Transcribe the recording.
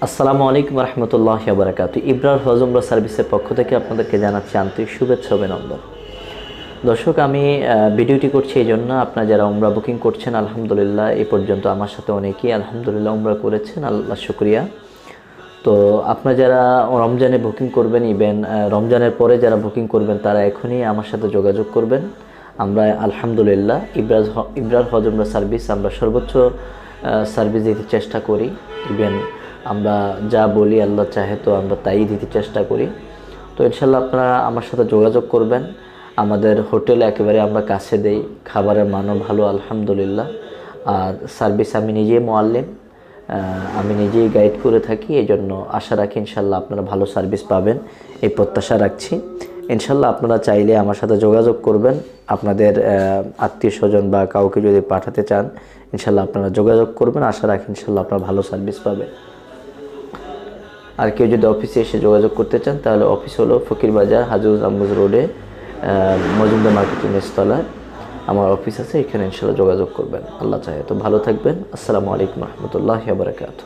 আসসালামু আলাইকুম রহমতুল্লাহ বারাকাত ইব্রার হজমরা সার্ভিসের পক্ষ থেকে আপনাদেরকে জানাচ্ছি আন্তরিক শুভেচ্ছা, অভিনন্দন। দর্শক, আমি ভিডিওটি করছি এই জন্য আপনারা যারা উমরা বুকিং করছেন, আলহামদুলিল্লাহ এই পর্যন্ত আমার সাথে অনেকেই আলহামদুলিল্লাহ উমরা করেছেন, আল্লাহ শুক্রিয়া। তো আপনারা যারা রমজানে বুকিং করবেন, ইভেন রমজানের পরে যারা বুকিং করবেন, তারা এখনই আমার সাথে যোগাযোগ করবেন। আমরা আলহামদুলিল্লাহ ইব্রাজ হ- ইব্রার হজমরা সার্ভিস আমরা সর্বোচ্চ সার্ভিস দিতে চেষ্টা করি। ইভেন আমরা যা বলি আল্লাহ চাহে তো আমরা তাই দিতে চেষ্টা করি। তো ইনশাল্লাহ আপনারা আমার সাথে যোগাযোগ করবেন। আমাদের হোটেল একেবারে আমরা কাছে দেই। খাবারের মানও ভালো, আলহামদুলিল্লাহ। আর সার্ভিস আমি নিজেই মোয়াল্লিম। আমি নিজেই গাইড করে থাকি। এই জন্য আশা রাখি ইনশাল্লাহ আপনারা ভালো সার্ভিস পাবেন। এই প্রত্যাশা রাখছি। ইনশাল্লাহ আপনারা চাইলে আমার সাথে যোগাযোগ করবেন। আপনাদের আত্মীয় স্বজন বা কাউকে যদি পাঠাতে চান ইনশাল্লাহ আপনারা যোগাযোগ করবেন। আশা রাখি ইনশাল্লাহ আপনারা ভালো সার্ভিস পাবেন। আর কেউ যদি অফিসে এসে যোগাযোগ করতে চান, তাহলে অফিস হলো ফকির বাজার হাজুজ রোডে মজুমদার মার্কেটিং স্থলায় আমার অফিস আছে, এখানে ইনশাল্লাহ যোগাযোগ করবেন। আল্লাহ চাহে। তো ভালো থাকবেন। আসসালামু আলাইকুম রহমতুল্লাহ বারকাত